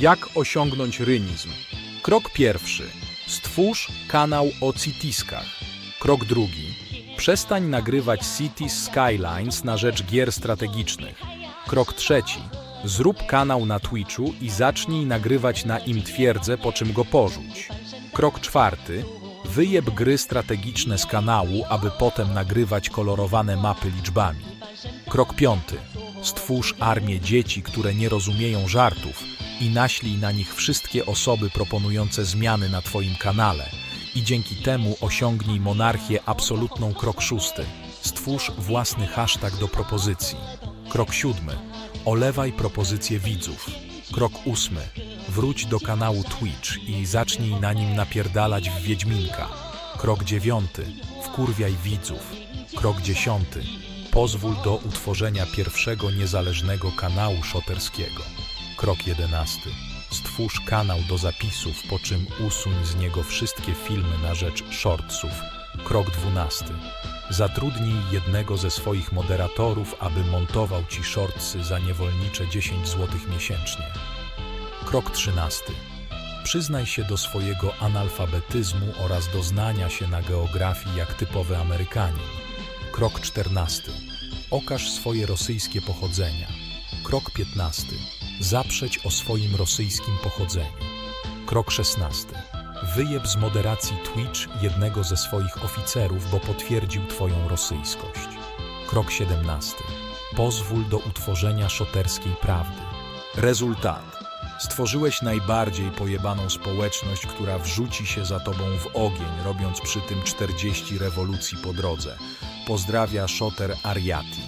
Jak osiągnąć rynizm? Krok pierwszy. Stwórz kanał o citiskach. Krok drugi. Przestań nagrywać Cities Skylines na rzecz gier strategicznych. Krok trzeci. Zrób kanał na Twitchu i zacznij nagrywać na im twierdzę, po czym go porzuć. Krok czwarty. Wyjeb gry strategiczne z kanału, aby potem nagrywać kolorowane mapy liczbami. Krok piąty. Stwórz armię dzieci, które nie rozumieją żartów i naślij na nich wszystkie osoby proponujące zmiany na Twoim kanale i dzięki temu osiągnij monarchię absolutną. Krok szósty. Stwórz własny hashtag do propozycji. Krok siódmy. Olewaj propozycje widzów. Krok ósmy. Wróć do kanału Twitch i zacznij na nim napierdalać w Wiedźminka. Krok dziewiąty. Wkurwiaj widzów. Krok dziesiąty. Pozwól do utworzenia pierwszego niezależnego kanału szoterskiego. Krok jedenasty. Stwórz kanał do zapisów, po czym usuń z niego wszystkie filmy na rzecz shortsów. Krok dwunasty. Zatrudnij jednego ze swoich moderatorów, aby montował ci shortsy za niewolnicze 10 zł miesięcznie. Krok 13. Przyznaj się do swojego analfabetyzmu oraz doznania się na geografii jak typowy Amerykanin. Krok 14. Okaż swoje rosyjskie pochodzenia. Krok 15. Zaprzeć o swoim rosyjskim pochodzeniu. Krok 16. Wyjeb z moderacji Twitch jednego ze swoich oficerów, bo potwierdził Twoją rosyjskość. Krok 17. Pozwól do utworzenia szoterskiej prawdy. Rezultat. Stworzyłeś najbardziej pojebaną społeczność, która wrzuci się za tobą w ogień, robiąc przy tym 40 rewolucji po drodze. Pozdrawia Szoter Ariati.